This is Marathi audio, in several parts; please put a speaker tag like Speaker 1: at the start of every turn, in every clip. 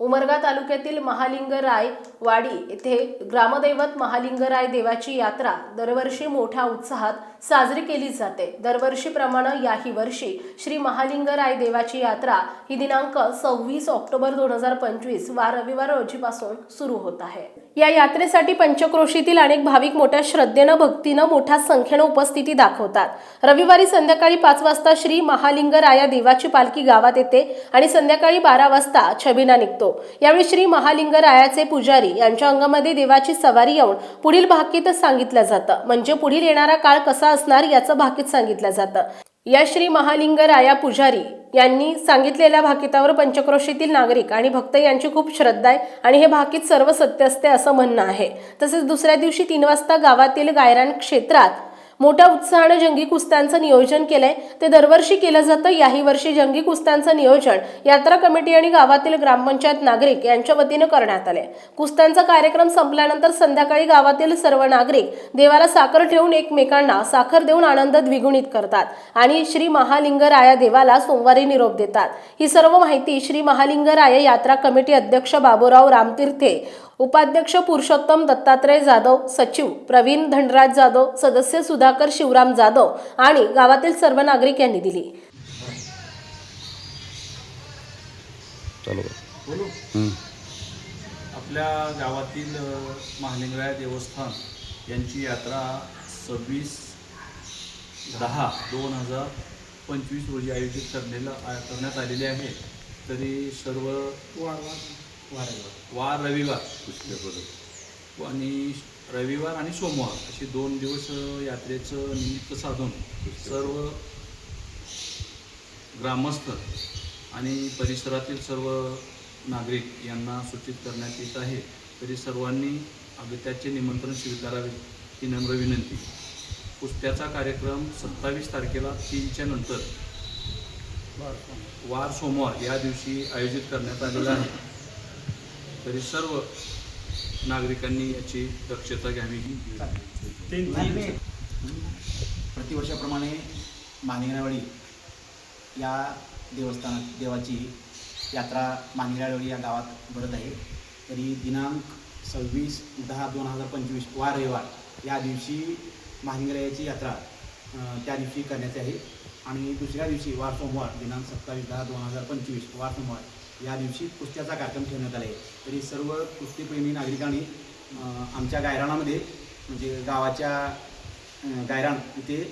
Speaker 1: उमरगा तालुक्यातील महालिंगराय वाडी येथे ग्रामदैवत महालिंगराय देवाची यात्रा दरवर्षी मोठ्या उत्साहात साजरी केली जाते. दरवर्षीप्रमाणे याही वर्षी श्री महालिंगराय देवाची यात्रा ही दिनांक सव्वीस ऑक्टोबर दोन हजार पंचवीस वा रविवार रोजीपासून सुरू होत आहे. या यात्रेसाठी पंचक्रोशीतील अनेक भाविक मोठ्या श्रद्धेनं भक्तीनं मोठ्या संख्येनं उपस्थिती दाखवतात. रविवारी संध्याकाळी पाच वाजता श्री महालिंगराया देवाची पालखी गावात येते आणि संध्याकाळी बारा वाजता छबिना निघतो. यावेळी श्री महालिंगरायाचे पुजारी यांच्या अंगामध्ये देवाची सवारी येऊन पुढील भाकीतच सांगितलं जातं. म्हणजे पुढील येणारा काळ कसा असणार याचं भाकीत सांगितलं जातं. या श्री महालिंगराया पुजारी यांनी सांगितलेल्या भाकितावर पंचक्रोशीतील नागरिक आणि भक्त यांची खूप श्रद्धा आहे आणि हे भाकीत सर्व सत्य असते असं म्हणणं आहे. तसेच दुसऱ्या दिवशी तीन वाजता गावातील गायरान क्षेत्रात मोठ्या उत्साहानं जंगी कुस्त्यांचं नियोजन केलंय. ते दरवर्षी केलं जातं. याही वर्षी जंगी कुस्त्यांचं नियोजन यात्रा कमिटी आणि गावातील ग्रामपंचायत नागरिक यांच्या वतीनं करण्यात आले कुस्त्यांचा कार्यक्रम संपल्यानंतर संध्याकाळी गावातील सर्व नागरिक देवाला साखर ठेवून एकमेकांना साखर देऊन आनंद द्विगुणित करतात आणि श्री महालिंगराया देवाला सोमवारी निरोप देतात. ही सर्व माहिती श्री महालिंगराय यात्रा कमिटी अध्यक्ष बाबूराव रामतीर्थे उपाध्यक्ष पुरुषोत्तम दत्तात्रय जाधव सचिव प्रवीण धनराज जाधव सदस्य सुधाकर शिवराम जाधव आणि गावातील सर्व नागरिक यांनी दिली
Speaker 2: चालू करा.
Speaker 3: बोलू
Speaker 2: हं.
Speaker 3: आपल्या गावातील महालिंगराय देवस्थान यांची यात्रा सव्वीस दहा दोन हजार पंचवीस रोजी आयोजित करण्याला करण्यात आलेली आहे तरी सर्व वार रविवार. आणि रविवार आणि सोमवार असे दोन दिवस यात्रेचं निमित्त साधून सर्व ग्रामस्थ आणि परिसरातील सर्व नागरिक यांना सूचित करण्यात येत आहे. तरी सर्वांनी अगत्याचे निमंत्रण स्वीकारावे ही नम्र विनंती. कुस्त्याचा कार्यक्रम सत्तावीस तारखेला तीनच्या नंतर वार सोमवार या दिवशी आयोजित करण्यात आलेला आहे. तरी सर्व नागरिकांनी याची दक्षता घ्यावी ही.
Speaker 4: प्रतिवर्षाप्रमाणे मानिंगरावाडी या देवस्थानात देवाची यात्रा मानिंगरावाडी या गावात भरत आहे. तरी दिनांक सव्वीस दहा दोन हजार पंचवीस वार रविवार या दिवशी मानिंगरायाची यात्रा त्या दिवशी करण्याची आहे. आणि दुसऱ्या दिवशी वार सोमवार दिनांक सत्तावीस दहा दोन हजार पंचवीस वार सोमवार या दिवशी कुस्त्याचा कार्यक्रम ठेवण्यात आला आहे तरी सर्व कुस्तीप्रेमी नागरिकांनी आमच्या गायराणामध्ये म्हणजे गावाच्या गायराण गायरान इथे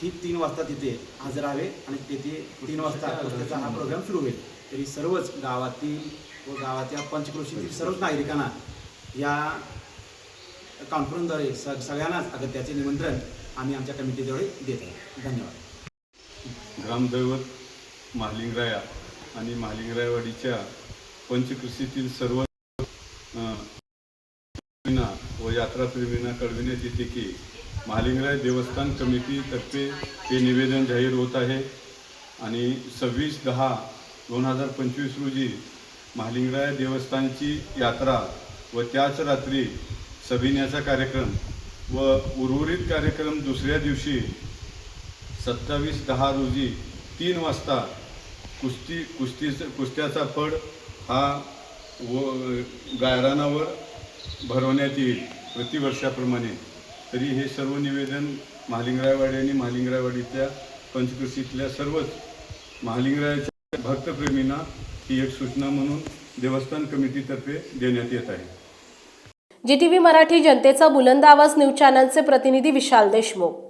Speaker 4: ठीक तीन वाजता तिथे हजर राहावे आणि तेथे तीन वाजता कुस्त्याचा हा प्रोग्राम सुरू होईल. तरी सर्वच गावातील व गावाच्या पंचक्रोशीतील सर्वच नागरिकांना या कॉन्फरन्सद्वारे स सगळ्यांनाच अगत्याचे निमंत्रण आम्ही आमच्या कमिटीद्वारे देत आहे धन्यवाद.
Speaker 5: ग्रामदैवत महालिंगराया आणि महालिंगरायवाडीच्या पंचकृषीतील सर्व व यात्राप्रेमींना कळविण्यात येते की महालिंगराय देवस्थान कमिटीतर्फे हे निवेदन जाहीर होत आहे. आणि सव्वीस दहा दोन हजार पंचवीस रोजी महालिंगराय देवस्थानची यात्रा व त्याच रात्री सभिन्याचा कार्यक्रम व उर्वरित कार्यक्रम दुसऱ्या दिवशी सत्तावीस दहा रोजी तीन वाजता कुस्ती कुस्तीचं कुस्त्याचा फड हा व गायरानावर भरवण्यात येईल प्रतिवर्षाप्रमाणे. तरी हे सर्व निवेदन महालिंगरायवाडी आणि महालिंगरायवाडीतल्या पंचकृषीतल्या सर्वच महालिंगरायाच्या भक्तप्रेमींना ही एक सूचना म्हणून देवस्थान कमिटीतर्फे देण्यात येत आहे.
Speaker 1: जी टी व्ही मराठी जनतेचा बुलंद आवाज न्यूज चॅनलचे प्रतिनिधी विशाल देशमुख.